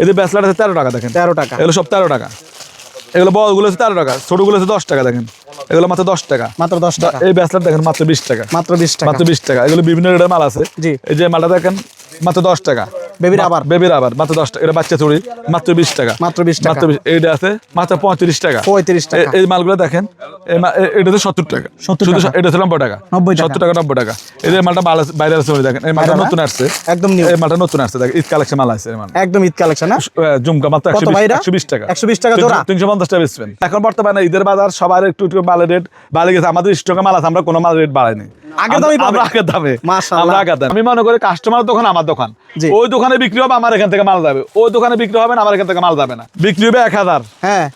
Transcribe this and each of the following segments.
এই যে ব্যাচলার আছে তেরো টাকা দেখেন। তেরো টাকা। এগুলো সব তেরো টাকা। এগুলো বড়গুলো আছে তেরো টাকা ছোটগুলো আছে দশ টাকা দেখেন। এগুলো মাত্র দশ টাকা। মাত্র দশ টাকা। এই ব্যাচলার দেখেন মাত্র বিশ টাকা। মাত্র বিশ টাকা। মাত্র বিশ টাকা। এগুলো বিভিন্ন রেটের মাল আছে। জি। এই যে মালটা দেখেন মাত্র দশ টাকা। বেবির আবার? বেবির আবার মাত্র দশ টাকা। এটা বাচ্চা চুড়ি মাত্র বিশ টাকা। মাত্র 20 টাকা। মাত্র 20 এইটা আছে মাত্র পঁয়ত্রিশ টাকা। পঁয়ত্রিশ টাকা। এই মালগুলো দেখেন সত্তর টাকা। 70 শুধু টাকা। এটা হচ্ছে নব্বই টাকা। 90 টাকা। সত্তর টাকা নব্বই টাকা। এই যে মালটা মাল বাইরে আছে দেখেন। এই মালটা নতুন আসছে। একদম নিউ এই মালটা নতুন আসছে দেখেন ঈদ কালেকশন মাল আছে একদম ঈদ কালেকশন না? জুমকা মাত্র একশো ভাইরা? একশো বিশ টাকা। 120 টাকা জোড়া? তিনশো পঞ্চাশ টাকা বেচবেন। এখন বর্তমানে ঈদের বাজার সবার একটু একটু মালের রেট বাড়ে গেছে। আমাদের স্টকে মাল আছে আমরা কোনো মাল রেট বাড়াইনি। আগের? আমরা আগের দামে। মাশাআল্লাহ। আমরা আগের দামে। আমি মনে করি কাস্টমার দোকান আমার দোকান। ওই দোকানে বিক্রি হবে আমার এখান থেকে মাল যাবে। ওই দোকানে বিক্রি হবে না আমার এখান থেকে মাল যাবে না। বিক্রি হবে এক হাজার। হ্যাঁ।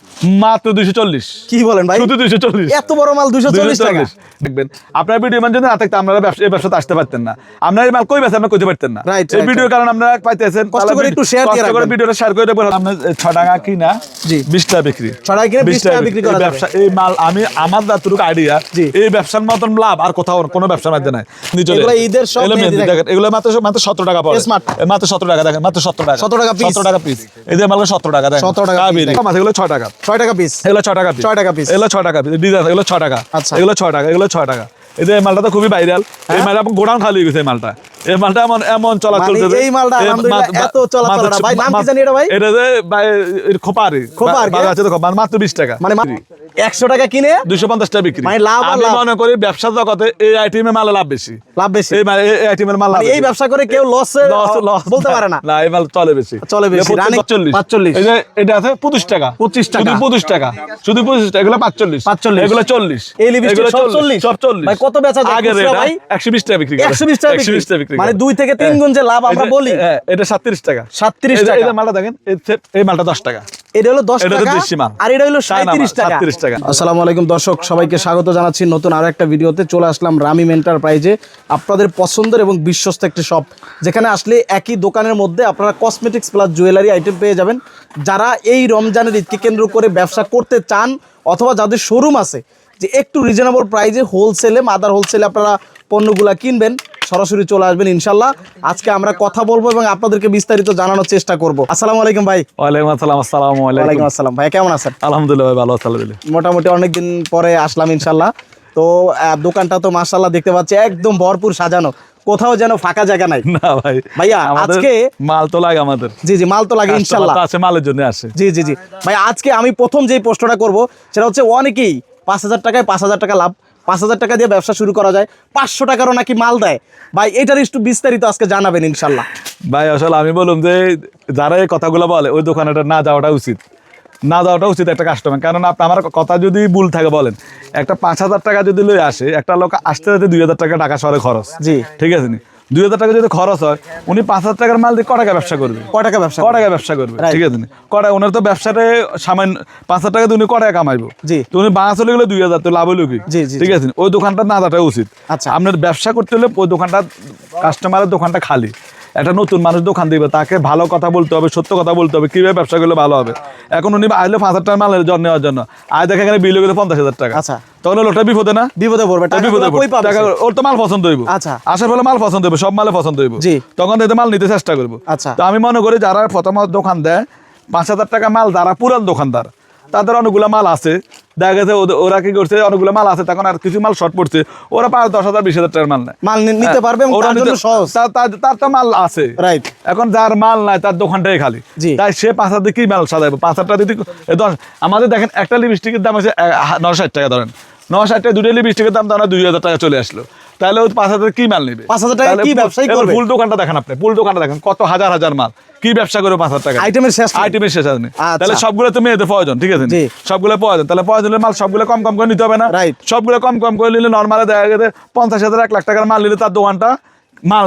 মাত্র দুইশো চল্লিশ। কি বলেন ভাই? শুধু দুইশো চল্লিশ। এত বড় মাল চল্লিশ টাকা। দেখবেন আপনার ভিডিও মান যদি না থাকতো আপনারা এই ব্যবসাতে আসতে পারতেন না। আপনার এই মাল কই কইতে পারতেন না। এই কারণ আপনারা পাইতেছেন কষ্ট করে একটু কষ্ট করে ভিডিওটা শেয়ার করে দেবেন আপনার ছ টাকা কিনা? জি। বিশ টাকা বিক্রি। কিনে 20 টাকা বিক্রি। করা ব্যবসা এই মাল আমি আমার যতটুকু আইডিয়া এই ব্যবসার মতন লাভ আর কোথাও কোনো ব্যবসার মধ্যে নাই। এগুলো ঈদের সব দেখেন। এগুলো মাত্র মাত্র সতেরো টাকা পড়ে। মাত্র সতেরো টাকা দেখেন মাত্র সতেরো টাকা। 17 টাকা piece। সতেরো টাকা পিস এদের মাল সতেরো টাকা দেখেন 17 টাকা। এগুলো ছয় টাকা। ছয় টাকা পিস এগুলো ছয় টাকা পিস ছয় টাকা পিস এগুলো ছয় টাকা পিস ডিজাইন এগুলো ছয় টাকা। আচ্ছা। এগুলো ছয় টাকা এগুলো ছয় টাকা। এই মালটা তো খুবই ভাইরাল এই মালটা গোডাউন খালি গেছে মালটা। এই মালটা এমন এমন চলাচল মানে এই মালটা আলহামদুলিল্লাহ এত চলাচল। ভাই, নাম কি জানি এটা ভাই? এটা যে ভাই, খোপারি। খোপার, বাজার আছে তো মাত্র বিশ টাকা। মানে একশো টাকা কিনে দুইশো পঞ্চাশ টাকা বিক্রি। মানে লাভ আমি। মনে করি ব্যবসা জগতে এই আইটেমে মালে লাভ বেশি। লাভ বেশি। এই এই আইটেমের মাল লাভ মানে এই ব্যবসা করে কেউ লস loss বলতে পারে না। না এই মাল চলে বেশি। চলে বেশি। 45 45 এই যে এটা আছে 25 টাকা। 25 টাকা। শুধু 25 টাকা। শুধু 25 টাকা এগুলো 45 45 এগুলো 40 এই লিপস্টিক এগুলো সব 40 সব 40 ভাই কত বেচা যায় আগে রেট ভাই? 120 টাকা বিক্রি করে। 120 টাকা 120 টাকা বিক্রি মানে দুই থেকে তিন গুণ যে লাভ আমরা বলি। হ্যাঁ, এটা 37 টাকা। 37 এই টাকা। এই মালটা দেখেন এই মালটা 10 টাকা এটা হলো দশ টাকা আর এটা হলো চায়না মাল, 37 টাকা। 37 আসসালামু আলাইকুম দর্শক, সবাইকে স্বাগত জানাচ্ছি নতুন আরও একটা ভিডিওতে। চলে আসলাম রামিম এন্টারপ্রাইজে আপনাদের পছন্দের এবং বিশ্বস্ত একটি শপ যেখানে আসলে একই দোকানের মধ্যে আপনারা কসমেটিক্স প্লাস জুয়েলারি আইটেম পেয়ে যাবেন। যারা এই রমজানের ঈদকে কেন্দ্র করে ব্যবসা করতে চান অথবা যাদের শোরুম আছে, যে একটু রিজনেবল প্রাইজে হোলসেলে মাদার হোলসেলে আপনারা পণ্যগুলা কিনবেন সরাসরি চলে আসবেন ইনশাল্লাহ। আজকে আমরা কথা বলব এবং আপনাদেরকে বিস্তারিত জানানোর চেষ্টা করব। আসসালামু আলাইকুম ভাই। ওয়ালাইকুম আসসালাম আসসালামু আলাইকুম। আসসালাম। ভাই কেমন আছেন? আলহামদুলিল্লাহ ভাই, ভালো আলহামদুলিল্লাহ। মোটামুটি অনেকদিন পরে আসলাম ইনশাল্লাহ। তো দোকানটা তো মার্শাল্লাহ দেখতে পাচ্ছি একদম ভরপুর সাজানো। কোথাও যেন ফাঁকা জায়গা নাই। না ভাই ভাইয়া, আজকে- মাল তো লাগে আমাদের। জি জি মাল তো লাগে ইনশাল্লাহ। আছে মালের জন্য আসে। জি জি জি। ভাই আজকে আমি প্রথম যেই প্রশ্নটা করব সেটা হচ্ছে অনেকেই পাঁচ হাজার টাকায় পাঁচ হাজার টাকা লাভ পাঁচ হাজার টাকা দিয়ে ব্যবসা শুরু করা যায় পাঁচশো টাকারও নাকি মাল দেয়। ভাই এটার একটু বিস্তারিত আজকে জানাবেন ইনশাল্লাহ। ভাই আসলে আমি বললাম যে যারা এই কথাগুলো বলে ওই দোকানেটা না যাওয়াটা উচিত। না যাওয়াটা উচিত একটা কাস্টমার কারণ আপনি আমার কথা যদি ভুল থাকে বলেন একটা পাঁচ হাজার টাকা যদি লই আসে একটা লোক আসতে আসতে দুই হাজার টাকা টাকা সরে খরচ। জি। ঠিক আছে নি? দুই হাজার টাকা যদি খরচ হয় উনি পাঁচ হাজার টাকার মাল দিয়ে ক টাকা ব্যবসা করবে। ক টাকা ব্যবসা ক টাকা ব্যবসা করবে ঠিক আছে কটা ওনার তো ব্যবসাটা সামান্য পাঁচ হাজার টাকা দিয়ে উনি ক টাকা কামাইবো। জি। তো উনি বাঁ চলে গেলে দুই হাজার তো লাভ হলো কি? জি, জি, ঠিক আছে ওই দোকানটা না যাওয়াটা উচিত। আচ্ছা। আপনার ব্যবসা করতে হলে ওই দোকানটা কাস্টমারের দোকানটা খালি। একটা নতুন মানুষ দোকান দিবে তাকে ভালো কথা বলতে হবে সত্য কথা বলতে হবে কীভাবে ব্যবসা করলে ভালো হবে। এখন উনি আসলে পাঁচ হাজার টাকা মালের জন্য নেওয়ার জন্য। আয় দেখে এখানে বিল গেলে পঞ্চাশ হাজার টাকা। আচ্ছা। তখন লোকটা বিপদে না? বিপদে পড়বে বিপদে টাকা ওর তো মাল পছন্দ হইব। আচ্ছা। আসার ফলে মাল পছন্দ হইব সব মালে পছন্দ হইব। জি। তখন এতে মাল নিতে চেষ্টা করব। আচ্ছা। তো আমি মনে করি যারা প্রথম দোকান দেয় পাঁচ হাজার টাকা মাল যারা পুরান দোকানদার তাদের অনেকগুলো মাল আছে। দেখা গেছে ওরা কি করছে অনেকগুলো মাল আছে তখন আর কিছু মাল শর্ট পড়ছে। ওরা পাঁচ দশ হাজার বিশ হাজার টাকার মাল নেয়। মাল নিতে পারবে ওরা তার সহজ। তো মাল আছে। রাইট এখন যার মাল নাই তার দোকানটাই খালি। তাই সে পাঁচ হাজার কি মাল সাজাবে পাঁচ হাজার টাকা যদি দশ আমাদের দেখেন একটা লিপস্টিকের দাম আছে নশো ষাট টাকা ধরেন। নশো ষাট টাকা দুটো লিপস্টিকের দাম ধরেন দুই হাজার টাকা চলে আসলো। তাহলে ওই পাঁচ হাজার কি মাল নেবে পাঁচ হাজার টাকা কি ব্যবসায়ী করবে? ফুল দোকানটা দেখেন আপনি ফুল দোকানটা দেখেন কত হাজার হাজার মাল কি ব্যবসা করবে পাঁচ হাজার টাকা আইটেমের শেষ আইটেমের শেষ আছে আচ্ছা। তাহলে সবগুলো তো মেয়েদের প্রয়োজন ঠিক আছে। সবগুলো প্রয়োজন তাহলে প্রয়োজন মাল সবগুলো কম কম করে নিতে হবে না. সবগুলো কম কম করে নিলে নর্মালে দেখা গেছে পঞ্চাশ হাজার এক লাখ টাকার মাল নিলে তার দোকানটা মাল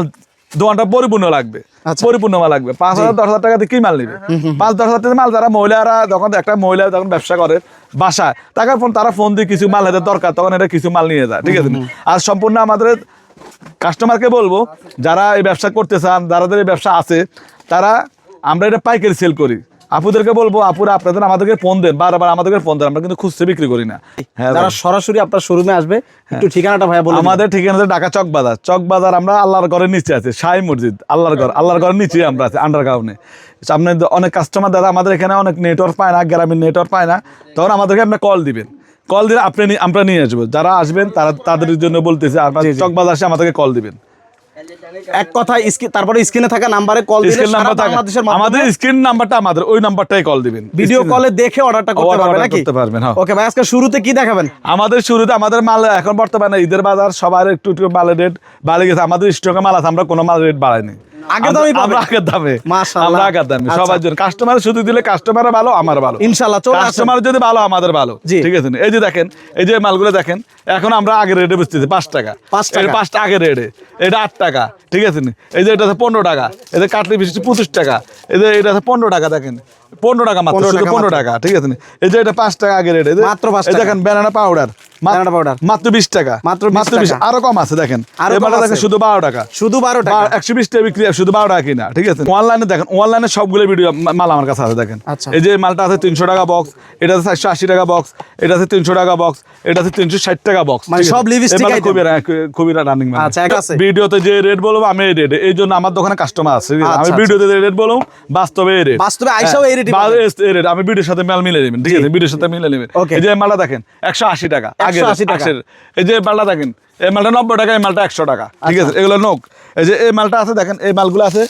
দোকানটা পরিপূর্ণ লাগবে। আচ্ছা। পরিপূর্ণ মাল লাগবে। পাঁচ হাজার দশ হাজার টাকা দিয়ে কি মাল নিবে? পাঁচ দশ হাজার টাকা মাল যারা মহিলারা যখন একটা মহিলা যখন ব্যবসা করে বাসায় তাকে ফোন তারা ফোন দিয়ে কিছু মাল হাতে দরকার তখন এটা কিছু মাল নিয়ে যায় ঠিক আছে? আর সম্পূর্ণ আমাদের কাস্টমারকে বলব যারা এই ব্যবসা করতে চান যাদের এই ব্যবসা আছে তারা আমরা এটা পাইকারি সেল করি। আপুদেরকে বলব আপুরা আপনাদের আমাদেরকে ফোন দেন বারবার আমাদেরকে ফোন দেন আমরা কিন্তু খুচরে বিক্রি করি না। হ্যাঁ যারা সরাসরি আপনার শোরুমে আসবে একটু ঠিকানাটা ভাইয়া বলুন আমাদের ঠিকানা হচ্ছে ঢাকা চক বাজার। চক বাজার আমরা আল্লাহর ঘরের নিচে আছে শাহী মসজিদ আল্লাহর ঘর আল্লাহর ঘরের নিচে আমরা আছি আন্ডারগ্রাউন্ডে সামনে অনেক কাস্টমার দাদা আমাদের এখানে অনেক নেটওয়ার্ক পায় না গ্রামীণ নেটওয়ার্ক পায় না। তখন আমাদেরকে আপনি কল দিবেন। কল দিলে আপনি আমরা নিয়ে আসব। যারা আসবেন তারা তাদের জন্য বলতেছে আপনার চক বাজার আসে আমাদেরকে কল দিবেন। এক কথা স্ক্রিন তারপরে স্ক্রিনে থাকা নাম্বারে কল দিলে সারা বাংলাদেশের আমাদের স্ক্রিন নাম্বারটা আমাদের ওই নাম্বারটাই কল দিবেন। ভিডিও কলে দেখে অর্ডারটা করতে পারবেন পারবে নাকি? করতে পারবেন, হ্যাঁ। ওকে ভাই আজকে শুরুতে কি দেখাবেন? আমাদের শুরুতে আমাদের মাল এখন বর্তমানে ঈদের বাজার সবার একটু একটু মালের রেট বাড়ে গেছে। আমাদের স্টকে মাল আছে আমরা কোনো মাল রেট বাড়াইনি। আগের আমরা- আমরা আগের দামে। মাশাআল্লাহ। আগের দামে। আচ্ছা। সবার জন্য। কাস্টমার শুধু দিলে কাস্টমার ভালো আমার ভালো। ইনশাআল্লাহ কাস্টমার যদি ভালো আমাদের ভালো। ঠিক আছে? এই যে দেখেন এই যে মালগুলো দেখেন এখন আমরা আগের রেটে বেচতেছি পাঁচ টাকা। পাঁচ টাকা। পাঁচটা আগের রেটে এটা আট টাকা। ঠিক আছে? নি? এই যে এটা পনেরো টাকা। এদের কাটলি বিশিষ্ট পঁচিশ টাকা। এদের এটা আছে পনেরো টাকা দেখেন। পনেরো টাকা মাত্র শুধু পনেরো টাকা। ঠিক আছে? এই যে এটা পাঁচ টাকা আগের রেট মাত্র পাঁচ। দেখেন ব্যানানা পাউডার মাত্র বিশ টাকা। মাত্র 20 আরও কম আছে দেখেন। আরও এবার দেখেন শুধু বারো টাকা। শুধু বারো টাকা। একশো বিশ টাকা বিক্রি হয়, শুধু বারো টাকা কিনা ঠিক আছে? অনলাইনে দেখেন অনলাইনে সবগুলো ভিডিও মাল আমার কাছে আছে দেখেন। আচ্ছা। এই যে মালটা আছে তিনশো টাকা বক্স এটা আছে টাকা বক্স এটা আছে তিনশো টাকা বক্স এটা আছে তিনশো ষাট টাকা বক্স মানে সব item? খুবই খুবই রানিং আচ্ছা, এক আছে। ভিডিওতে যে রেট বলব আমি এই রেট এই জন্য আমার দোকানে কাস্টমার আছে আমি আচ্ছা, ভিডিওতে যে রেট বলব বাস্তবে এই রেট বাস্তবে আইসাও এই রেটই এই রেট আমি ভিডিওর সাথে মাল মিলে নেবেন ঠিক আছে? ভিডিওর সাথে মিলে নেবেন. এই যে মালটা দেখেন একশো আশি টাকা। আগে 180 এই যে মালটা দেখেন এই মালটা নব্বই টাকা এই মালটা একশো টাকা। ঠিক আচ্ছা। আছে এগুলো নোক। এই যে এই মালটা আছে দেখেন এই মালগুলো আছে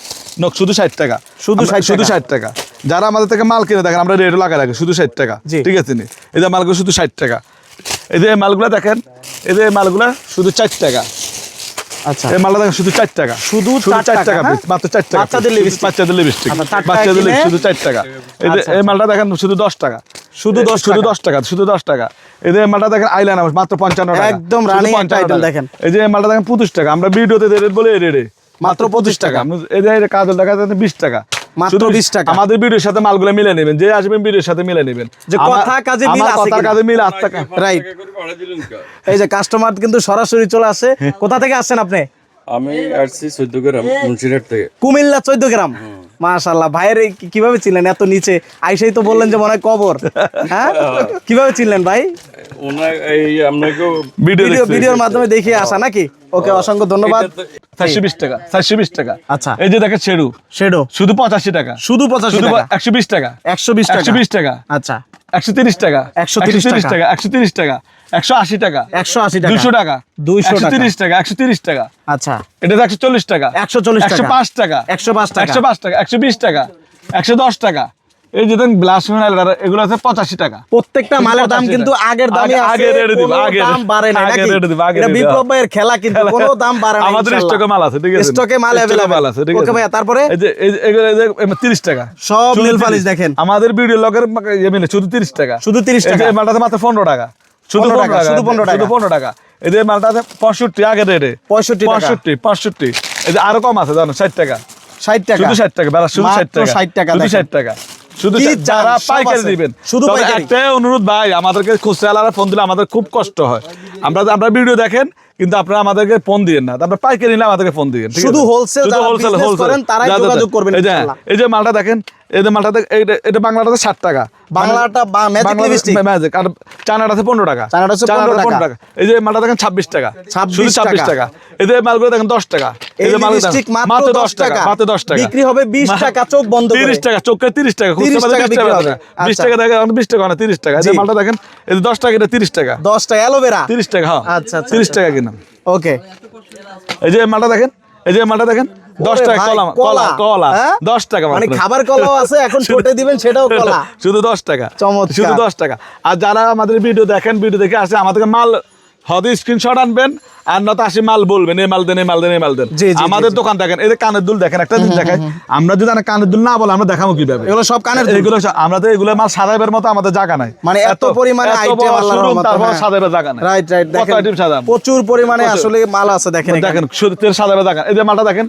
নোক শুধু ষাট টাকা। শুধু শুধু ষাট টাকা। যারা আমাদের থেকে মাল কিনে দেখেন আমরা রেট লাগা রাখি শুধু ষাট টাকা। ঠিক আছে নি? এই যে মালগুলো শুধু ষাট টাকা। এই যে এই মালগুলো দেখেন এই যে মালগুলো শুধু চার টাকা। আচ্ছা। এই মালটা দেখেন শুধু 4 টাকা। শুধু চার চার টাকা, টাকা piece, মাত্র 4 টাকা বাচ্চাদের বাচ্চাদের লিপস্টিক আচ্ছা, বাচ্চাদের শুধু 4 টাকা। এই এই মালটা দেখেন শুধু দশ টাকা। শুধু এ- 10 শুধু টাকা। দশ টাকা শুধু দশ টাকা। এই যে মালটা দেখেন আইলাইনার মাত্র পঞ্চান্ন টাকা। একদম 55। দেখেন। এই যে মালটা দেখেন পঁচিশ টাকা। আমরা ভিডিওতে রেট বলে রেটে মাত্র 25 টাকা। এই যে কাজল দেখা যাচ্ছে বিশ টাকা। মাত্র 20 টাকা। আমাদের ভিডিওর সাথে মালগুলো মিলে নেবেন যে আসবেন ভিডিওর সাথে মিলে নেবেন। যে কথা কাজে মিল আছে কথা কাজে মিল আট টাকা রাইট এই যে কাস্টমার কিন্তু সরাসরি চলে আসে। কোথা থেকে আসেন আপনি? আমি আসছি চোদ্দ গ্রাম মুন্সিরহাট থেকে। কুমিল্লা চোদ্দ গ্রাম। মাশাল্লাহ ভাইয়ের কীভাবে চিনলেন এত নিচে? আইসাই তো বললেন যে মনে হয় কবর। হ্যাঁ? কীভাবে চিনলেন ভাই? এই আপনাকেও ভিডিও ভিডিও ভিডিওর মাধ্যমে দেখিয়ে আসা নাকি? ওকে অসংখ্য ধন্যবাদ। চারশো বিশ টাকা চারশো বিশ টাকা। আচ্ছা। এই যে দেখেন শেডু শেডো শুধু পঁচাশি টাকা। শুধু পঁচাশি শুধু টাকা? একশো বিশ টাকা। একশো বিশ টাকা। একশো বিশ টাকা। আচ্ছা। একশো তিরিশ টাকা। 130 টাকা। টাকা। একশো তিরিশ টাকা। একশো আশি টাকা। একশো আশি টাকা। দুশো টাকা। 200 একশো তিরিশ টাকা একশো তিরিশ টাকা। আচ্ছা। এটা একশো চল্লিশ টাকা। 140 টাকা। একশো পাঁচ টাকা। 105 টাকা। একশো পাঁচ টাকা একশো বিশ টাকা একশো দশ টাকা। এই যে দেখেন ব্লাস এগুলো আছে পঁচাশি টাকা। প্রত্যেকটা মালের দাম কিন্তু আগের আগে- রেটে দিব, আগে দাম বাড়ে না আগে দিব, আগে বিপ্লব ভাইয়ের খেলা কিন্তু কোনো দাম বাড়ে না আমাদের। স্টকে মাল আছে ঠিক আছে। স্টকে মাল আছে ওকে তারপরে? এই যে এগুলো এই যে তিরিশ টাকা। সব নীল পালিশ দেখেন। আমাদের ভিডিও লগের ইয়ে মিলে শুধু তিরিশ টাকা। শুধু 30 এই যে টাকা। এই মালটাতে মাত্র পনেরো টাকা। শুধু টাকা, টাকা শুধু 15 টাকা। শুধু পনেরো টাকা। এই যে মালটা আছে পঁয়ষট্টি আগের রেটে 65 পঁয়ষট্টি পঁয়ষট্টি এই যে আরও কম আছে জানো ষাট টাকা। ষাট টাকা। শুধু ষাট টাকা বেলা শুধু ষাট টাকা। 60 টাকা শুধু। ষাট টাকা। শুধু ষাট-? যারা পাইকারি দিবেন। শুধু একটাই অনুরোধ ভাই আমাদেরকে খুচরা ফোন দিলে আমাদের খুব কষ্ট হয়। আমরা আমরা ভিডিও দেখেন কিন্তু আপনারা আমাদেরকে ফোন দিয়েন না আমরা পাইকারি নিলে আমাদেরকে ফোন আছে? শুধু শুধু যারা wholesale। করেন তারাই। যোগাযোগ করবেন এই যে ইনশাআল্লাহ। এই যে মালটা দেখেন এই যে মালটা এইটা- এটা বাংলাটাতে ষাট টাকা বাংলাটা বা magic lipstick? ম্যাজিক আর চানাটা আছে পনেরো টাকা চায়নাটা হচ্ছে 15 টাকা। টাকা এই যে মালটা দেখেন ছাব্বিশ টাকা 26 শুধু ছাব্বিশ টাকা। টাকা এই যে মালগুলো দেখেন দশ টাকা এই যে lipstick দেখেন, মাত্র 10 টাকা। মাত্র দশ টাকা বিক্রি হবে 20 টাকা, চোখ বন্ধ করে। 30 টাকা চোখে 30 টাকা 30 খুচরা টাকা বিশ বিক্রি টাকা হবে। বিশ আচ্ছা। টাকা দেখে এখন বিশ টাকা না তিরিশ টাকা এই যে মালটা দেখেন এই যে দশ টাকা এটা তিরিশ টাকা দশটা অ্যালোভেরা তিরিশ টাকা হ্যাঁ আচ্ছা, আচ্ছা, তিরিশ টাকা কিনা ওকে এই যে মালটা দেখেন এই যে মালটা দেখেন দশ টাকা কলা কলা। কলা হ্যাঁ? দশ টাকা মানে খাবার কলাও আছে এখন দিবেন সেটাও কলা। শুধু দশ টাকা চমৎকার। শুধু দশ টাকা। আর যারা আমাদের ভিডিও দেখেন ভিডিও দেখে আসে আমাদেরকে মাল হয়তো স্ক্রিনশট আনবেন আর নয়তো আসি মাল বলবেন এই মাল দেন এই মাল দেন এই মাল দেন। আমাদের দোকান দেখেন এই কানের দুল দেখেন একটা দিন দেখাই। আমরা যদি কানের দুল না বলে আমরা দেখাবো কীভাবে? এগুলো সব কানের এগুলো আমরা তো এগুলো মাল সাজাইবার মতো আমাদের জায়গা নাই। মানে এত পরিমাণে item আল্লাহর রহমতে, তারপর হ্যাঁ। জায়গা নাই। রাইট রাইট দেখেন আইটেম সাজাম প্রচুর পরিমাণে আসলে মাল আছে দেখেন দেখেন শুধু তেল সাজাবে দেখেন এই যে মালটা দেখেন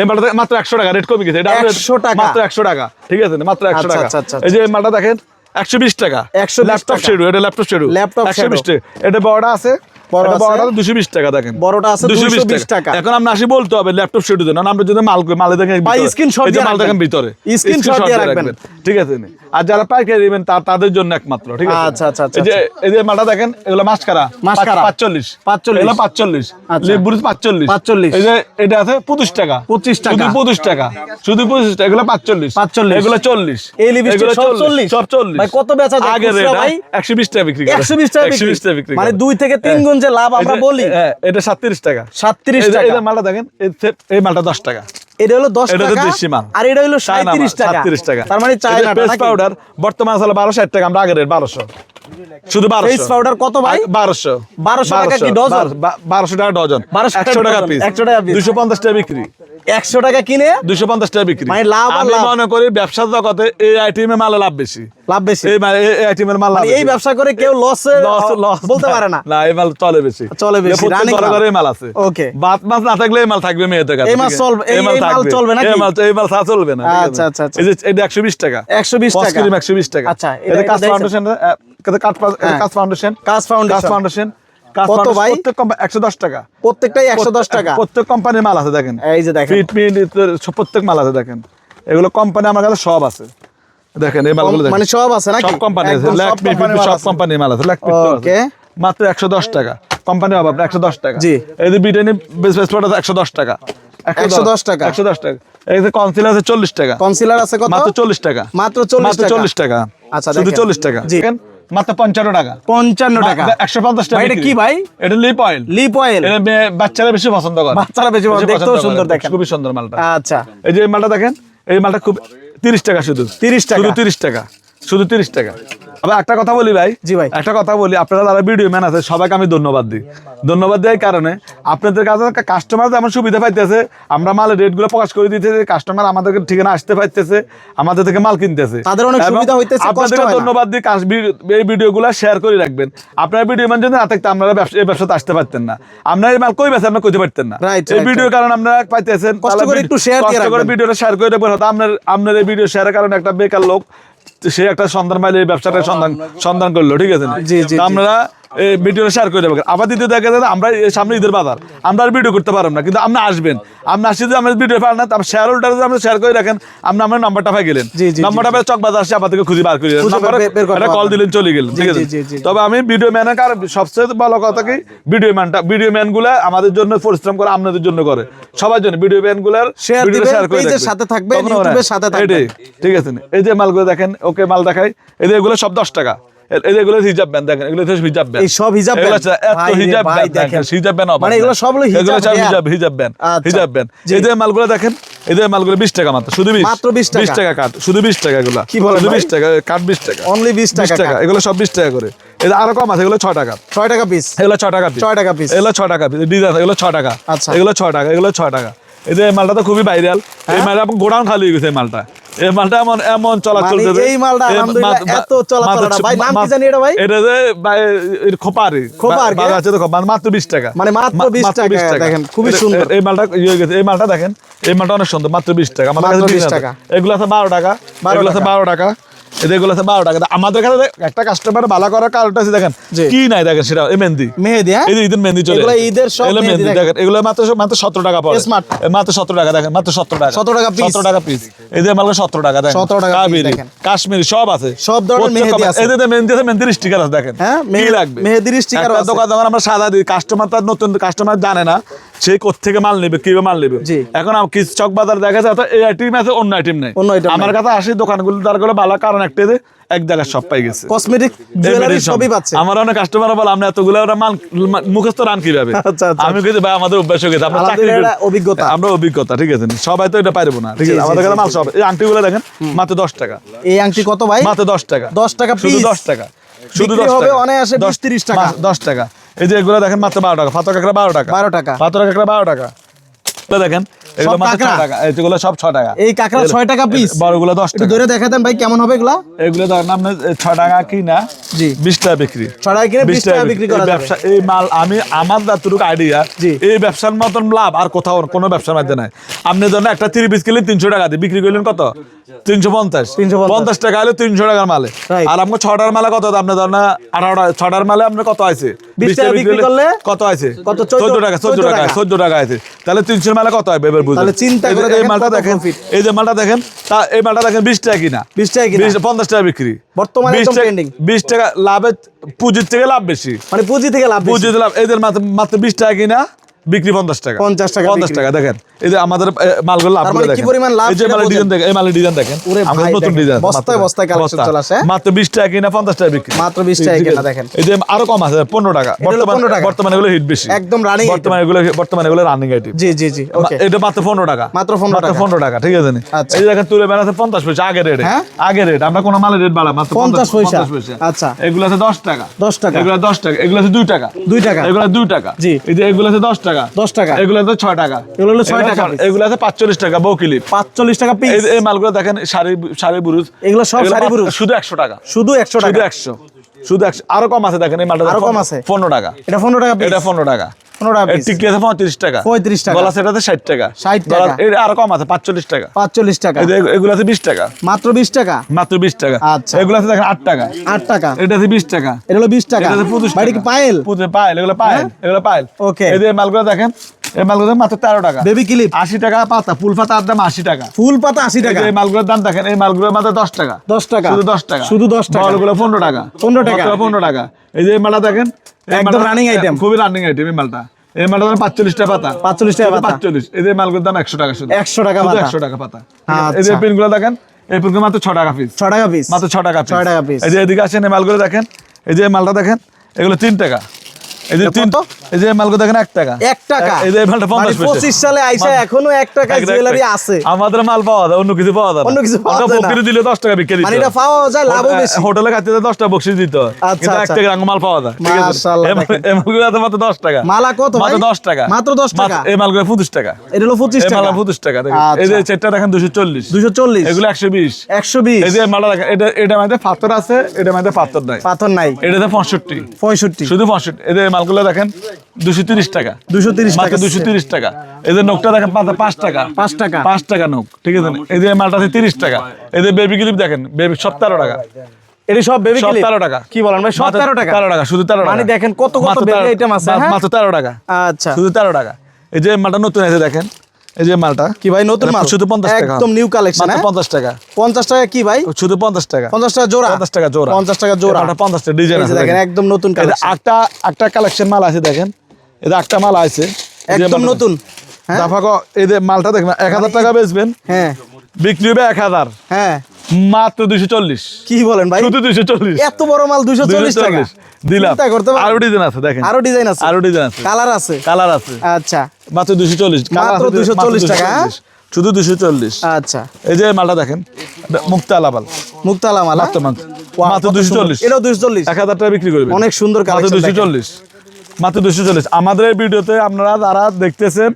এই মালটা মাত্র একশো টাকা রেট কমে গেছে। এটা 100 টাকা? মাত্র একশো টাকা ঠিক আছে? মাত্র একশো আচ্ছা, টাকা। আচ্ছা, আচ্ছা, এই যে মালটা দেখেন একশো বিশ টাকা। 120 ল্যাপটপ। শেডু এটা ল্যাপটপ শেডু একশো বিশ টাকা এটা বড় আছে। বড়টা দুশো বিশ টাকা দেখেন। বড়টা আছে 220 টাকা। এখন আমরা আসি বলতে হবে ল্যাপটপ সেটু দেন আমরা যদি মাল মালে দেখেন বা ভিতরে। screenshot এই যে দিয়ে মাল দেখেন ভিতরে। Screenshot Screenshot দিয়ে রাখবেন। ঠিক আছে আর যারা পাইকারি নেবেন তাদের জন্য একমাত্র ঠিক আছে? আচ্ছা, আচ্ছা, এই যে এই যে মালটা দেখেন এগুলো মাসকারা মাসকারা। পাঁচচল্লিশ। 45 এগুলো পাঁচচল্লিশ। লেবুর পাঁচচল্লিশ। 45 এই যে এটা আছে পঁচিশ টাকা। 25 টাকা। শুধু টাকা। শুধু পঁচিশ টাকা এগুলো পাঁচচল্লিশ। 45 এগুলো চল্লিশ। এই লিপস্টিক এগুলো সব 40? সব চল্লিশ। ভাই কত বেচা যায় আগের ভাই? একশো বিশ টাকা বিক্রি করে। একশো বিশ টাকা 120 টাকা বিক্রি মানে থেকে তিন গুণ যে লাভ আমরা বলি। হ্যাঁ, এটা সাতত্রিশ টাকা। সাতত্রিশ টাকা। মালটা দেখেন এই মালটা দশ টাকা। এটা হলো দশ এটা তো টাকা দেশি মাল। আর এটা হলো চায়না মাল, সাঁত্রিশ টাকা। 37 টাকা। তার মানে চায়না পেস্ট পাউডার বর্তমান আসলে বারোশো ষাট টাকা আমরা আগের শুধু powder কত ভাই? বারোশো। 1200 টাকা কি ডজন? টাকা ডজন। 1200 একশো টাকা পিস 100 টাকা। দুশো পঞ্চাশ টাকা বিক্রি। একশো টাকা কিনে? দুশো পঞ্চাশ টাকা বিক্রি। মানে লাভ আমি মনে করি ব্যবসা জগতে এই আইটেমে মালে লাভ বেশি। লাভ বেশি। এই মাল- এই আইটেমের মাল লাভ মানে এই ব্যবসা করে কেউ লস বলতে পারে না। না এই মাল চলে বেশি। চলে বেশি, running ঘরে মাল। আছে। Okay. বাত মাছ না থাকলে এই মাল থাকবে মেয়েদের কাছে এই মাল চলবে- এই মাল থাকবে। চলবে নাকি? এই মাল এই মাল চলবে না। আচ্ছা, আচ্ছা, আচ্ছা। এই যে এটা একশো বিশ টাকা। একশো বিশ টাকা। ক্রিম টাকা। আচ্ছা, এটা- এটা এটা কাজ ফাউন্ডেশন কাজ পা- এটা। কাজ ফাউন্ডেশন কাজ ফাউন্ডেশন। কাজ ফাউন্ডেশন কত ভাই? প্রত্যেক একশো দশ টাকা। প্রত্যেকটাই একশো দশ টাকা। প্রত্যেক কোম্পানির মাল আছে দেখেন। এই যে দেখেন। ফিটমিট প্রত্যেক মাল আছে দেখেন। এগুলো কোম্পানি আমার কাছে সব আছে। দেখেন এই মালগুলো মানে সব আছে নাকি? সব কোম্পানি আছে। সব কোম্পানির মাল আছে। কোম্পানির মাত্র একশো দশ টাকা। কোম্পানি হবে আপনার একশো দশ টাকা। জি। এই যে ব্রিটেনি বেস বেস একশো দশ টাকা। 110 টাকা। একশো দশ টাকা। এই যে কনসিলার আছে চল্লিশ টাকা। কনসিলার আছে মাত্র চল্লিশ টাকা। মাত্র 40 চল্লিশ টাকা। আচ্ছা, শুধু চল্লিশ টাকা। জি। মাত্র পঞ্চান্ন টাকা। পঞ্চান্ন টাকা। একশো পঞ্চাশ টাকা এটা কি ভাই? এটা লিপ অয়েল লিপ অয়েল বাচ্চারা বেশি পছন্দ করে। বাচ্চারা বেশি দেখতেও সুন্দর। দেখেন। খুবই সুন্দর মালটা। আচ্ছা। এই যে মালটা দেখেন এই মালটা খুব তিরিশ টাকা শুধু। 30 টাকা। তিরিশ টাকা। শুধু তিরিশ টাকা। আবার একটা কথা বলি ভাই? জি ভাই। একটা কথা বলি আপনারা যারা ভিডিও ম্যান আছে সবাইকে আমি ধন্যবাদ দিই। ধন্যবাদ দেওয়ার কারণে আপনাদের কাছে কাস্টমার যেমন সুবিধা পাইতেছে আমরা মালের রেটগুলো প্রকাশ করে দিতেছে কাস্টমার আমাদেরকে ঠিকানা আসতে পাইতেছে আমাদের থেকে মাল কিনতেছে। তাদের অনেক সুবিধা হইতেছে, আপনাদেরকে ধন্যবাদ দিই এই ভিডিওগুলো শেয়ার করে রাখবেন। আপনার ভিডিও ম্যান যদি না থাকতে আপনারা এই ব্যবসাতে আসতে পারতেন না। আপনারা এই মাল কই বেছে আপনারা কইতে পারতেন না। এই ভিডিওর কারণে আপনারা পাইতেছেন কষ্ট করে একটু share দিয়ে কষ্ট করে রাখবেন। ভিডিওটা শেয়ার করে দেবেন হয়তো আপনার আপনার এই ভিডিও শেয়ারের কারণে একটা বেকার লোক সে একটা সন্ধান পাইলে এই ব্যবসাটা সন্ধান সন্ধান করল ঠিক আছে? জি, ভিডিওটা শেয়ার করে দেবেন। আবার দ্বিতীয় দেখা যায় আমরা সামনে ঈদের বাজার। আমরা আর ভিডিও করতে পারব না কিন্তু আপনি আসবেন। আপনি আসলে যদি আমরা ভিডিও পারেন না তারপর শেয়ার হোল্ডার যদি আপনি শেয়ার করে রাখেন আপনি আমার নাম্বারটা পাই গেলেন। নাম্বারটা পেয়ে চক বাজার আসছে আপনাদেরকে খুঁজে বার করে। একটা কল দিলেন চলে গেলেন ঠিক আছে। তবে আমি ভিডিও ম্যানের কারণ সবচেয়ে ভালো কথা কি? ভিডিও ম্যানটা ভিডিও ম্যানগুলা আমাদের জন্য পরিশ্রম করে আপনাদের জন্য করে। সবার জন্য ভিডিও ম্যানগুলার Share শেয়ার করে। সাথে এর সাথে। ঠিক আছে। এই যে মালগুলো দেখেন ওকে মাল দেখাই। এই যে এগুলো সব দশ টাকা। এগুলো হিজাব ব্যান দেখেন এগুলো হচ্ছে হিজাব ব্যান। এই সব হিজাব ব্যান? এত হিজাব ব্যান দেখেন। হিজাব ব্যান মানে এগুলো সব হলো হিজাব সব। হিজাব হিজাব ব্যান আচ্ছা। হিজাব ব্যান। এই যে মালগুলো দেখেন এই যে মালগুলো বিশ টাকা মাত্র শুধু বিশ। মাত্র 20 টাকা। বিশ টাকা। কাট শুধু বিশ টাকা এগুলো। কি বলেন শুধু ভাই? বিশ টাকা কাট বিশ টাকা। অনলি বিশ বিশ টাকা টাকা এগুলো সব বিশ টাকা করে। আরও কম আছে এগুলো ছয় টাকা। ছয় টাকা পিস এগুলো ছ টাকা পিস ছয় টাকা piece। এগুলো ছ টাকা পিস ডিজাইন এগুলো ছ টাকা। আচ্ছা। এগুলো ছ টাকা এগুলো ছ টাকা। এই যে মালটা তো খুবই ভাইরাল এই মালটা গোডাউন খালি হয়ে গেছে মালটা। এই মালটা এমন এমন চলাচল মানে এই মালটা আলহামদুলিল্লাহ এত চলাচল ভাই, নাম কি জানি এটা ভাই? এটা যে ভাই, এর খোপারি। বাজার আছে তো মাত্র বিশ টাকা। মানে মাত্র 20 টাকা, দেখেন, খুবই সুন্দর। এই মালটা ইয়ে হয়ে গেছে? এই মালটা দেখেন এই মালটা অনেক সুন্দর মাত্র বিশ টাকা। মানে মাত্র কাছে 20 20 টাকা। এগুলা আছে বারো টাকা। 12 এগুলো আছে টাকা। বারো টাকা। আছে বারো টাকা আমাদের কাছে একটা কাস্টমার ভালো করার কারণটা আছে দেখেন কি নাই দেখেন সেটা এই মেহেন্দি। মেহেদি হ্যাঁ? ঈদের মেহেন্দি চলে। এগুলো ঈদের সব মেহেদি দেখেন। এগুলো মাত্র মাত্র সতেরো টাকা পড়ে। Smart। মাত্র সতেরো টাকা দেখেন মাত্র সতেরো টাকা। 17 টাকা piece। সতেরো টাকা পিস এই মালগুলো সতেরো টাকা দেখেন। 17 টাকা piece কাশ্মীরি সব আছে। সব ধরনের মেহেদি আছে। এই যে আছে মেহেন্দির স্টিকার আছে দেখেন। হ্যাঁ, কি লাগবে? মেহেদির ও দোকান আমরা সাদা দিই কাস্টমার তার নতুন কাস্টমার জানে না সে কোথেকে মাল নেবে কীভাবে মাল নেবে। এখন কিছু চক বাজার দেখা যায় এই আইটেম আছে অন্য আইটেম নেই। অন্য আমার। কাছে আসি দোকানগুলো তারগুলো ভালো কারণ একটা এক জায়গায় সব পাই গেছে। কসমেটিক জুয়েলারি সবই পাচ্ছে। আমার অনেক কাস্টমার বলে আমরা এতগুলো ওরা মাল মুখস্থ রান কীভাবে? আচ্ছা, আচ্ছা। আমি কিন্তু ভাই আমাদের অভ্যাস হয়ে গেছে। আমরা চাকরি অভিজ্ঞতা। আমরা অভিজ্ঞতা ঠিক আছে। সবাই তো এটা পারব না ঠিক আছে। আমাদের কাছে মাল সব এই আংটিগুলো দেখেন মাত্র দশ টাকা। এই আংটি কত ভাই? মাত্র দশ টাকা। 10 টাকা শুধু piece। দশ টাকা। শুধু বিক্রি দশ হবে টাকা। অনায়াসে 20 30 টাকা। মা- দশ টাকা। এই যে এগুলো দেখেন মাত্র বারো টাকা। ফাতর কাঁকড়া বারো টাকা। 12 টাকা। ফাতর কাঁকড়া বারো টাকা। এগুলো দেখেন এগুলো মাত্র? টাকা। এগুলো সব টাকা। এই কাঁকড়া টাকা পিস টাকা। ধরে দেখাতেন ভাই কেমন হবে এগুলা? এগুলো ধরেন আপনি ছয় টাকা কিনা জি। বিশ টাকা বিক্রি। টাকা কিনে বিশ টাকা বিক্রি। করা ব্যবসা এই মাল আমি আমার যতটুকু আইডিয়া এই ব্যবসার মতন লাভ আর কোথাও কোনো ব্যবসার মধ্যে নাই। আপনি ধরেন একটা তিরিশ পিস কিনলেন তিনশো টাকা দিয়ে বিক্রি করলেন কত? তিনশো পঞ্চাশ। পঞ্চাশ। টাকা হলে তিনশো টাকার মালে। আর আপনার ছটার মালে কত আপনি ধরেন আঠারোটা ছটার মালে আপনার কত আছে 20 টাকা বিক্রি করলে কত আছে কত? চোদ্দ টাকা চোদ্দ টাকা টাকা। চোদ্দ টাকা আছে তাহলে তিনশো মালে কত হয় এবার বুঝুন। চিন্তা করে এই মালটা দেখেন এই যে মালটা দেখেন তা এই মালটা দেখেন বিশ টাকা কিনা? 20 টাকা কিনা। বিশ- পঞ্চাশ টাকা বিক্রি। বর্তমানে 20 টাকা- বিশ টাকা লাভের পুঁজির থেকে লাভ বেশি। মানে পুঁজি থেকে লাভ বেশি। পুঁজি লাভ এদের মাত্র মাত্র বিশ টাকা কিনা? বিক্রি পঞ্চাশ টাকা। 50 টাকা পঞ্চাশ টাকা দেখেন। এই যে আমাদের মালগুলো তার মানে পরিমাণ লাভ এই যে মালের ডিজাইন দেখেন এই মালের ডিজাইন দেখেন। ওরে নতুন ডিজাইন বস্তায় বস্তায় collection চলে আসে? মাত্র বিশ টাকা কিনা পঞ্চাশ টাকা বিক্রি। মাত্র 20 টাকা কিনা দেখেন। এই যে আরও কম আছে পনেরো টাকা। এটা হলো 15 বর্তমানে বর্তমানে এগুলো হিট বেশি। একদম running বর্তমানে এগুলো বর্তমানে এগুলো রানিং আইটেম জি জি জি ওকে এটা মাত্র পনেরো টাকা। মাত্র 15 টাকা। পনেরো টাকা ঠিক আছে আচ্ছা। এই দেখেন তুলে বেড়াচ্ছে পঞ্চাশ পয়সা আগে রেট হ্যাঁ? আগে রেট আমরা কোনো মালের রেট বাড়া মাত্র 50 পয়সা। আচ্ছা। এগুলো আছে দশ টাকা। 10 টাকা। এগুলো দশ টাকা এগুলো আছে দুই টাকা। দুই টাকা। এগুলো দুই টাকা। জি। এই যে এগুলো আছে দশ টাকা। 10 টাকা। এগুলো আছে ছয় টাকা। এগুলো হলো ছয় টাকা piece। এগুলো আছে পাঁচচল্লিশ টাকা ক্লিপ 45 টাকা পিস এই মালগুলো দেখেন শাড়ি শাড়ি বুরুজ। এগুলো সব শাড়ি বুরুজ? শুধু একশো টাকা। শুধু 100 শুধু টাকা। একশো। শুধু একশো। আরও কম আছে দেখেন এই মালটা আরও কম আছে? পনেরো টাকা। এটা 15 টাকা এটা পনেরো টাকা। 15 টাকা টিকলি আছে টাকা। 35 টাকা। গলা সেটাতে ষাট টাকা। 60 টাকা। এর আরও কম আছে পাঁচচল্লিশ টাকা। 45 টাকা। এগুলো আছে বিশ টাকা। মাত্র 20 টাকা? মাত্র বিশ টাকা। আচ্ছা। এগুলো আছে দেখেন আট টাকা। 8 টাকা। এটা আছে বিশ টাকা। এটা হলো 20 টাকা। এটা আছে কি পায়েল? পুজো পায়েল এগুলো পায়েল। এগুলো পায়েল। ওকে এই যে মালগুলো দেখেন। এই মালগুলো দেখেন মাত্র তেরো টাকা। বেবি ক্লিপ আশি টাকা পাতা ফুল পাতার দাম আশি টাকা। ফুল পাতা 80 এই টাকা। এই মালগুলোর দাম দেখেন এই মালগুলোর মাত্র দশ টাকা। 10 টাকা। শুধু দশ টাকা। শুধু 10 টাকা। পনেরো টাকা। 15 টাকা। পনেরো টাকা। এই যে মালটা দেখেন একদম running item। খুবই রানিং আইটেম এই মালটা। এই মালটা দাম পাঁচচল্লিশ টাকা পাতা 45 টাকা পাতা। পাঁচচল্লিশ। এই যে মালগুলোর দাম একশো টাকা শুধু। 100 টাকা একশো টাকা পাতা। আচ্ছা। এই যে পেনগুলো দেখেন এই পেনগুলো মাত্র ছ টাকা পিস 6 টাকা পিস মাত্র ছ টাকা। এই যে এদিকে আসেন এই মালগুলো দেখেন। এই যে মালটা দেখেন এগুলো তিন টাকা। এই যে এটা তিন কত? এই যে এই দেখেন এক টাকা। 1 টাকা? এই যে মালটা পঞ্চাশ মানে 25 সালে আইসা এখনও 1 টাকা জুয়েলারি আছে। আমাদের মাল পাওয়া যায় অন্য কিছু পাওয়া যায় অন্য কিছু পাওয়া যায় বকরি দিলে দশ টাকা বিক্রি দিত। মানে এটা পাওয়া যায় লাভও বেশি। হোটেলে খাইতে যেতে দশটা বকশিস দিত। আচ্ছা, কিন্তু আচ্ছা। টাকা মাল পাওয়া যায় ঠিক আছে? মাশাআল্লাহ, এই মাল- দেখেন। এই মালগুলো আছে মাত্র দশ টাকা। মালা কত মাত্র ভাই? দশ টাকা। মাত্র 10 টাকা? এই মালগুলো পঁচিশ টাকা। এটা হলো 25 এই টাকা? মাল টাকা দেখেন। এই যে আচ্ছা। দেখেন দুশো চল্লিশ। 240 এগুলো একশো বিশ। 120 এই যে মালটা দেখেন এটা এটা মধ্যে পাথর আছে এটা মধ্যে পাথর নাই। পাথর নাই। এটাতে পঁয়ষট্টি। 65 শুধু পঁয়ষট্টি। এদের মালগুলো দেখেন দুশো তিরিশ টাকা। 230 মাত্র টাকা দুশো তিরিশ টাকা। এদের নোকটা দেখেন পাঁচ পাঁচ টাকা। পাঁচ টাকা। পাঁচ টাকা নোক ঠিক আছে? এদের মালটা আছে তিরিশ টাকা। এদের বেবি ক্লিপ দেখেন বেবি সব তেরো টাকা। এটা সব বেবি সব ক্লিপ তেরো টাকা। কি বলেন ভাই সব মাত্র 13 টাকা? তেরো টাকা শুধু তেরো টাকা। মানে দেখেন কত কত মাত্র baby তেরো- আছে, হ্যাঁ? মাত্র তেরো টাকা। আচ্ছা। শুধু তেরো টাকা। এই যে মাটা নতুন আছে দেখেন। এই যে মালটা। কি ভাই? নতুন মাল? শুধু পঞ্চাশ টাকা। একদম নিউ কালেকশন মাত্র পঞ্চাশ টাকা। 50 টাকা কি ভাই? শুধু পঞ্চাশ টাকা। 50 টাকা জোড়া? পঞ্চাশ টাকা জোড়া। 50 টাকা জোড়া। এটা পঞ্চাশ টাকা ডিজাইন আছে দেখেন দেখেন। একদম নতুন এটা কালেকশন একটা একটা কালেকশন মাল আছে দেখেন। এটা একটা মাল আছে। একদম নতুন। হ্যাঁ? দাফা ক- এই যে মালটা দেখবেন এক হাজার টাকা বেচবেন। হ্যাঁ। বিক্রি হবে এক হাজার। হ্যাঁ। মাত্র দুইশো চল্লিশ। কি বলেন ভাই? শুধু দুইশো চল্লিশ। এত বড় মাল 240 টাকা। দিলাম। চিন্তা করতে? আরও ডিজাইন আছে দেখেন। আরও ডিজাইন আছে। আরও ডিজাইন আছে। কালার আছে। কালার আছে। আচ্ছা। মাত্র দুশো চল্লিশ। মাত্র 240 টাকা, হ্যাঁ? শুধু দুইশো চল্লিশ। আচ্ছা। এই যে মালটা দেখেন মুক্তা আলামাল মুক্তালা মালা মাত্র মাত্র দুশো মাত্র দুইশো চল্লিশ। এটাও 240 এক হাজার টাকা বিক্রি করবে অনেক সুন্দর কালার দুশো চল্লিশ। মাত্র দুশো চল্লিশ। আমাদের এই ভিডিওতে আপনারা যারা দেখতেছেন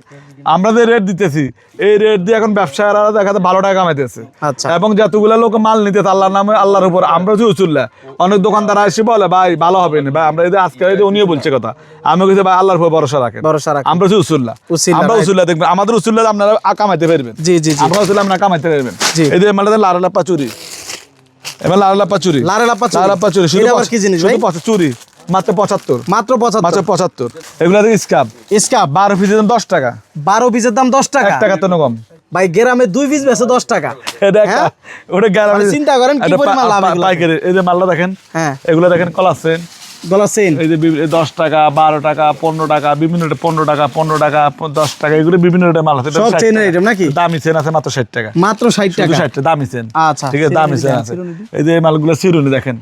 আমরা যে রেট দিতেছি এই রেট দিয়ে এখন ব্যবসায়ীরা দেখা যায় ভালো টাকা কামাইতেছে আচ্ছা। এবং যতগুলো লোক মাল নিতে আল্লাহর নামে আল্লাহর উপর আমরা যে উচুল্লা অনেক দোকানদার এসে বলে ভাই ভালো হবে না ভাই আমরা এই যে আজকে এই যে উনিও বলছে কথা আমি কিছু ভাই আল্লাহর উপর ভরসা রাখেন ভরসা রাখেন। আমরা যে উসিল্লা, আমরা. উসুল্লা দেখবেন আমাদের উসুল্লা আপনারা কামাইতে পারবেন জি জি জি আমরা উসুল্লা আপনারা কামাইতে পারবেন জি। এই যে মালটা লাল লাপ্পা চুরি এবার লাল লাপ্পা চুরি লারে লাপ্পা চুরি। লাল লাপ্পা চুরি শুধু এটা কি জিনিস শুধু চুরি মাত্র পঁচাত্তর। মাত্র মাত্র পঁচাত্তর। এগুলো স্কাপ স্কাপ বারো পিসের দাম দশ টাকা। 12 পিসের দাম 10 টাকা? টাকা তো কম ভাই গ্রামে দুই পিস বেছে দশ টাকা। দেখা হ্যাঁ? ওটা মানে চিন্তা করেন কি পরিমাণ লাভ পাইকারি এই যে মালটা দেখেন হ্যাঁ। এগুলো দেখেন কলাসেন এই যে দশ টাকা বারো টাকা পনেরো টাকা বিভিন্ন পনেরো টাকা পনেরো টাকা দশ টাকা এগুলো বিভিন্ন মাল আছে। সব 60 আইটেম নাকি? দামি চেন আছে মাত্র ষাট টাকা। মাত্র ষাট টাকা? ষাট টাকা দামি চেন আচ্ছা, ঠিক আছে দামি চেন আছে। এই যে মালগুলো চিরুনি দেখেন।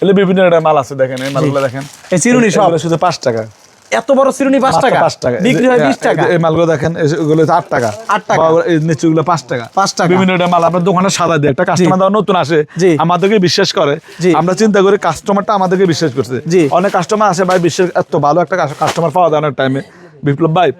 এগুলো বিভিন্ন মাল আছে দেখেন এই মালগুলো দেখেন। এই চিরুনি সব? শুধু পাঁচ টাকা। এত বড় চিরুনি 5 টাকা? পাঁচ টাকা। বিক্রি হয় এই যে- 20 টাকা? এই মালগুলো দেখেন এগুলো আট টাকা। আট টাকা। এই নিচুগুলো পাঁচ টাকা। পাঁচ টাকা। বিভিন্ন রেটের মাল আপনার দোকানে সাদা দিয়ে একটা কাস্টমার নতুন আসে। আমাদেরকে বিশ্বাস করে। আমরা চিন্তা করি কাস্টমারটা আমাদেরকে বিশ্বাস করছে। অনেক কাস্টমার আসে ভাই বিশ্বাস এত ভালো একটা কাস্টমার পাওয়া যায় অনেক টাইমে বিপ্লব ভাই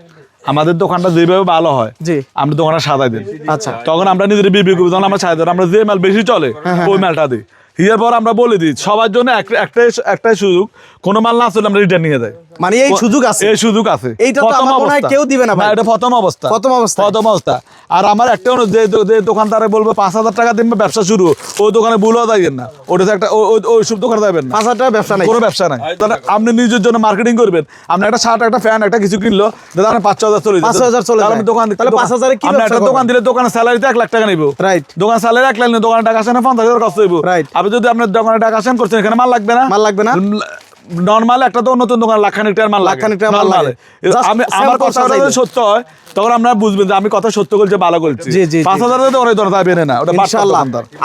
আমাদের দোকানটা যেভাবে ভালো হয় জি। আমরা দোকানটা সাজাই দিন আচ্ছা। তখন আমরা নিজেদের বিবেক যখন আমরা সাজাই দিই, আমরা যে মাল বেশি চলে হ্যাঁ, ওই মালটা দিই। হিয়ার পর আমরা বলে দিই সবার জন্য একটাই একটাই সুযোগ কোনো মাল না চলে আমরা রিটার্ন নিয়ে যাই। মানে এই সুযোগ আছে। এই সুযোগ আছে। এইটা তো আমার মনে হয় কেউ দিবে না ভাই। এটা প্রথম অবস্থা। প্রথম অবস্থা। প্রথম অবস্থা। আর আমার একটা যে যে দোকানদারে বলবে পাঁচ হাজার টাকা দিন ব্যবসা শুরু ওই দোকানে ভুলও যাইয়েন না। ওটা একটা ওই সব দোকানে যাবেন না। পাঁচ হাজার টাকা ব্যবসা নাই। কোনো ব্যবসা নাই। তাহলে আপনি নিজের জন্য মার্কেটিং করবেন। আপনি একটা শার্ট একটা ফ্যান একটা কিছু কিনলো দাদা আপনি পাঁচ হাজার চলে পাঁচ হাজার চলে আমি দোকান তাহলে পাঁচ 5,000 এ কি আপনি একটা দোকান? দিলে দোকানের স্যালারিতে এক লাখ টাকা নিবো। রাইট দোকান স্যালারি এক লাখ নিয়ে দোকানের টাকা আসেন পঞ্চাশ হাজার কষ্ট হইব। Right. আপনি যদি আপনার দোকানে টাকা আসেন করছেন এখানে মাল লাগবে না মাল লাগবে না? নর্মাল একটা তো নতুন দোকান লাখখানিক টাকার মাল লাগে লাখখানিক টাকার মাল লাগে। আমি আমার কথা যদি সত্য হয় তখন আমরা বুঝবেন যে আমি কথা সত্য বলছি ভালো বলছি জি, জি, জি। পাঁচ হাজার তো অনেক দরকার বেনে না ওটা ইনশাআল্লাহ।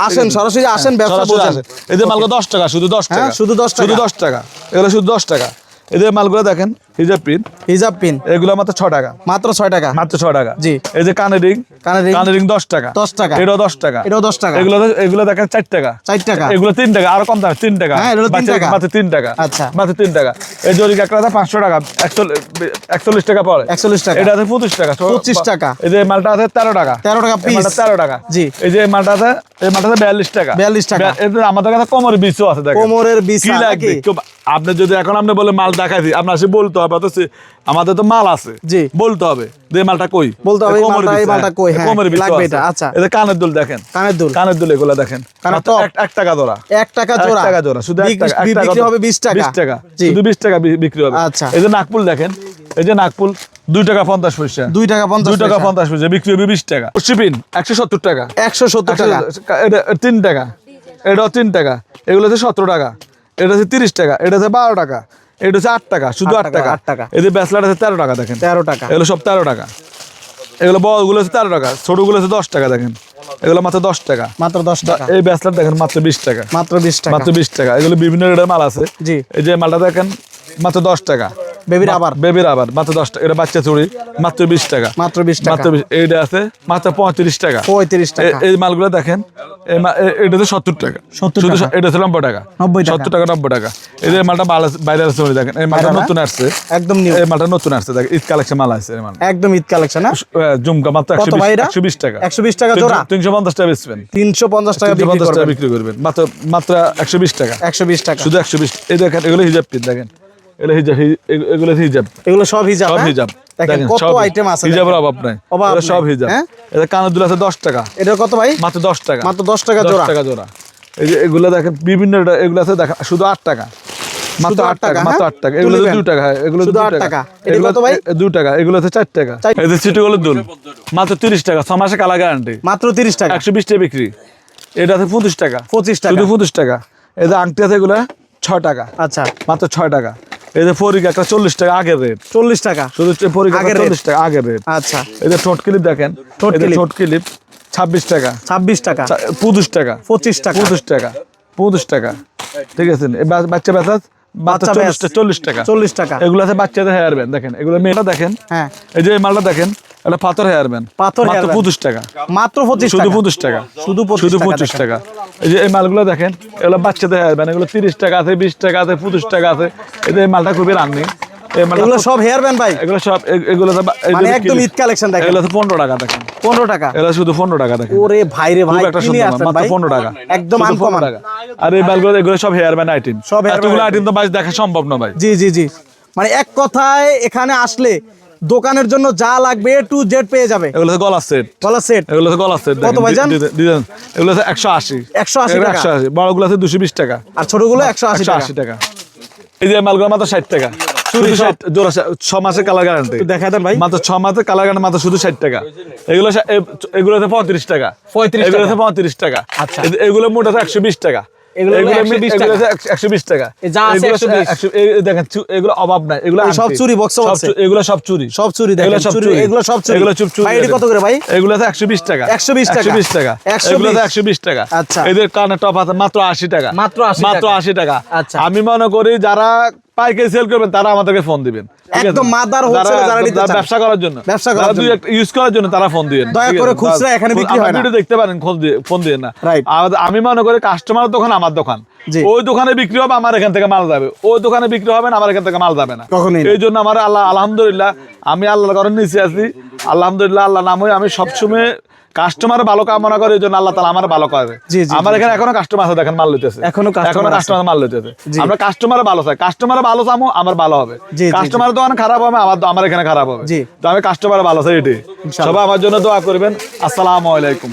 আসেন সরাসরি আসেন ব্যবসা সরাসরি এই আসে। এদের মালগুলো দশ টাকা শুধু দশ হ্যাঁ, টাকা শুধু 10 টাকা। শুধু দশ টাকা এগুলো শুধু দশ টাকা এদের মালগুলো দেখেন হিজাব পিন হিজাব পিন এগুলো মাত্র ছ টাকা মাত্র ছয় টাকা মাত্র ছ টাকা জি। এই যে কানের রিং কানের ring, কানের রিং দশ টাকা 10 টাকা। এটাও দশ টাকা এটাও 10 টাকা। এগুলো এগুলো দেখেন চার টাকা চার টাকা। এগুলো তিন টাকা আরও কম দাম তিন টাকা হ্যাঁ, এগুলো তিন টাকা। মাত্র তিন টাকা আচ্ছা। মাত্র তিন টাকা এই জরি কাঁকড়াটা পাঁচশো টাকা একচল্লিশ একচল্লিশ টাকা পড়ে 41 টাকা। এটা আছে পঁচিশ টাকা 25 টাকা। এই যে মালটা আছে তেরো টাকা 13 টাকা এই piece। তেরো টাকা জি। এই যে মালটা আছে এই মালটা আছে বিয়াল্লিশ টাকা 42 টাকা। আমাদের কাছে কোমরের বিষও আছে কোমরের বিছা কি লাগবে আপনি যদি এখন আপনি বলে মাল দেখাইছি। আপনার সে বলতে হবে অথচ আমাদের তো মাল আছে। জি। বলতে হবে যে মালটা কই? বলতে হবে এই কোমরের মালটা- এই মালটা হ্যাঁ, কই, হ্যাঁ, কোমরের লাগবে এটা, আচ্ছা। কানের দুল দেখেন। কানের দুল। কানের দুল এগুলো দেখেন। কানের মাত্র top। এক- এক টাকা জোড়া। এক টাকা এক জোড়া। টাকা জোড়া শুধু এক টাকা বিক্রি হবে বিশ টাকা। 20 টাকা। শুধু বিশ টাকা বিক্রি হবে। আচ্ছা। এই যে নাকপুল দেখেন এই যে নাকপুল দুই টাকা পঞ্চাশ পয়সা। দুই টাকা পঞ্চাশ টাকা পঞ্চাশ পয়সা বিক্রি হবে বিশ টাকা। শিপিন একশো সত্তর টাকা। একশো সত্তর টাকা। এটা তিন টাকা। এটাও তিন টাকা। এগুলো হচ্ছে সতেরো টাকা। এটা হচ্ছে তিরিশ টাকা। এটা হচ্ছে বারো টাকা। এটা হচ্ছে আট টাকা শুধু আট টাকা, টাকা। আট টাকা। এই যে ব্যাচলার আছে তেরো টাকা দেখেন। তেরো টাকা। এগুলো সব তেরো টাকা। এগুলো বড়গুলো হচ্ছে তেরো টাকা ছোটগুলো হচ্ছে দশ টাকা দেখেন। এগুলো মাত্র দশ টাকা। মাত্র দশ টাকা। এই ব্যাচলার দেখেন মাত্র বিশ টাকা। মাত্র বিশ টাকা। মাত্র বিশ টাকা। এগুলো বিভিন্ন রেটের মাল আছে। জি। এই যে মালটা দেখেন মাত্র দশ টাকা। বেবির আবার? বেবির আবার মাত্র দশ টাকা। এটা বাচ্চা মাত্র বিশ টাকা। মাত্র বিশ টাকা। মাত্র বিশ এইটা আছে মাত্র পঁয়ত্রিশ টাকা। পঁয়ত্রিশ টাকা। এই মালগুলো দেখেন এটা হচ্ছে সত্তর টাকা। 70 শুধু টাকা। স- এটা হচ্ছে নব্বই টাকা। 90 টাকা। সত্তর টাকা নব্বই টাকা। এই যে মালটা আছে- বাইরে আছে দেখেন। এই মালটা নতুন আসছে। একদম নিউ এই মালটা নতুন আসছে দেখেন। ঈদ কালেকশন মাল মাল। একদম ঈদ কালেকশন জুমকা মাত্র একশো ভাই এটা? একশো বিশ টাকা। জোড়া? তিনশো পঞ্চাশ টাকা বেচবেন। তিনশো পঞ্চাশ টাকা পঞ্চাশ টাকা বিক্রি করবেন। মাত্র মাত্র একশো বিশ টাকা। একশো বিশ টাকা। শুধু একশো বিশ। এই দেখেন এগুলো হিজাব পিন দেখেন। এগুলো হিজাব এগুলো হিজাব। এগুলো সব হিজাব সব হ্যাঁ? হিজাব। দেখেন কত আইটেম আছে হিজাবের অভাব নাই। অভাব সব হিজাব। হ্যাঁ? এটা কানের দুল আছে টাকা। এটার কত ভাই? মাত্র দশ টাকা। মাত্র দশ টাকা দশ জোড়া। টাকা জোড়া। এই যে এগুলো দেখেন বিভিন্ন এগুলো আছে দেখেন শুধু আট টাকা। মাত্র টাকা মাত্র হ্যাঁ? টাকা। এগুলো তুলিবেন। টাকা হ্যাঁ, এগুলো শুধু টাকা। এটা কত ভাই? এ- টাকা এগুলো হচ্ছে চার টাকা। এই যে সিটিগুলোর দুল মাত্র তিরিশ টাকা ছ মাসে কালা গ্যারান্টি মাত্র তিরিশ টাকা। একশো বিশ টাকা বিক্রি। এটা আছে পঁচিশ টাকা। 25 টাকা। শুধু পঁচিশ টাকা। এই যে আংটি আছে এগুলো ছয় টাকা। আচ্ছা। মাত্র ছয় টাকা। এই যে ফরিক একটা চল্লিশ টাকা আগের রেট চল্লিশ টাকা? শুধু ফরিক চল্লিশ টাকা আগের রেট আচ্ছা। এই যে ঠোঁট ক্লিপ দেখেন ঠোঁট এই যে clip। ঠোঁট ক্লিপ ছাব্বিশ টাকা। ছাব্বিশ টাকা? পঁচিশ টাকা। পঁচিশ টাকা। পঁচিশ টাকা। পঁচিশ টাকা। ঠিক আছে? বাচ্চা ব্যথা বাচ্চা চল্লিশ টাকা। চল্লিশ টাকা। এগুলো আছে বাচ্চাদের হেয়ার ব্যান্ড দেখেন। এগুলো মেয়েটা দেখেন। হ্যাঁ। এই যে মালটা দেখেন এটা পাথর হেয়ার ব্যান্ড পাথর মাত্র পঁচিশ টাকা। মাত্র পঁচিশ শুধু পঁচিশ টাকা। শুধু শুধু পঁচিশ টাকা। এই যে এই মালগুলো দেখেন এগুলো বাচ্চাদের হেয়ার ব্যান্ড এগুলো তিরিশ টাকা আছে বিশ টাকা আছে পঁচিশ টাকা আছে। এই মালটা খুবই রান্নি এগুলো সব হেয়ার ব্যান্ড ভাই। এগুলো সব এগুলো মানে একদম ঈদ কালেকশন দেখেন। এগুলো তো পনেরো টাকা দেখেন। পনেরো টাকা। এগুলো শুধু পনেরো টাকা দেখেন। ওরে ভাই রে ভাই একটা ভাই। পনেরো টাকা। একদম আনকমন 15 আর এই মালগুলো এগুলো সব হেয়ার ব্যান্ড আইটেম সব এতগুলো item। আইটেম তো বাইরে দেখা সম্ভব না ভাই। জি জি জি। মানে এক কথায় এখানে আসলে দোকানের জন্য যা লাগবে এ টু জেড পেয়ে যাবে। এগুলো গলা সেট। গলা সেট। এগুলো গলা সেট কত ভাইজান? ডিজাইন এগুলো তো একশো আশি। 180 টাকা। একশো আশি। বড়গুলো আছে দুশো বিশ টাকা। আর ছোটগুলো একশো আশি একশো টাকা আশি টাকা। এই যে মালগুলো মাত্র ষাট টাকা। শুধু জোড়া ছ মাসের কালার গ্যারান্টি একটু দেন ভাই। মাত্র ছ মাসের কালার গ্যারান্টি মাত্র শুধু ষাট টাকা। এগুলো এগুলোতে পঁয়ত্রিশ টাকা। 35 এগুলোতে টাকা। পঁয়ত্রিশ টাকা। আচ্ছা। এগুলো মোট আছে একশো বিশ টাকা। এগুলো 120 টাকা। এগুলো আছে একশো বিশ টাকা যা আছে 120 একশো- এ- এ দেখেন এগুলো অভাব নাই এগুলো সব চুরি, বক্স আছে এগুলো সব চুরি সব চুরি দেখেন, এগুলো সব চুরি, এগুলো চুরি। ভাই, কত করে ভাই? এগুলো টাকা 120 টাকা। টাকা 120 এগুলো আছে একশো বিশ টাকা আচ্ছা। এদের কানে টপ আছে মাত্র আশি টাকা মাত্র 80 মাত্র টাকা। আশি টাকা আচ্ছা। আমি মনে করি যারা পাইকারি সেল করবেন তারা আমাদেরকে ফোন দিবেন একদম মাদার যারা- যারা নিতে চান। ব্যবসা করার জন্য ব্যবসা করার জন্য। ইউজ করার জন্য তারা ফোন দিবেন দয়া করে খুচরা এখানে বিক্রি হয় না। ভিডিও দেখতে পারেন ফোন দিয়ে ফোন দিয়ে না। আমি মনে করি কাস্টমার দোকান আমার দোকান। ওই দোকানে বিক্রি হবে আমার এখান থেকে মাল যাবে। ওই দোকানে বিক্রি হবে না আমার এখান থেকে মাল যাবে না। না। এই জন্য আমার আল্লাহ আলহামদুলিল্লাহ আমি আল্লাহর ঘরের নিচে আছি। আলহামদুলিল্লাহ আল্লাহ নাম আমি সবসময় কাস্টমার ভালো কামনা করে এই জন্য আল্লাহ তালা আমার ভালো করে। আমার এখানে এখনও কাস্টমার আছে দেখেন মাল লইতেছে। এখনও এখনও কাস্টমার মাল লইতেছে। আমরা কাস্টমার ভালো চাই। কাস্টমার ভালো চামো আমার ভালো হবে। কাস্টমার দোকান খারাপ হবে আমার আমার এখানে খারাপ হবে। তো আমি কাস্টমার ভালো চাই এটি। সবাই আমার জন্য দোয়া করবেন। আসসালামু আলাইকুম।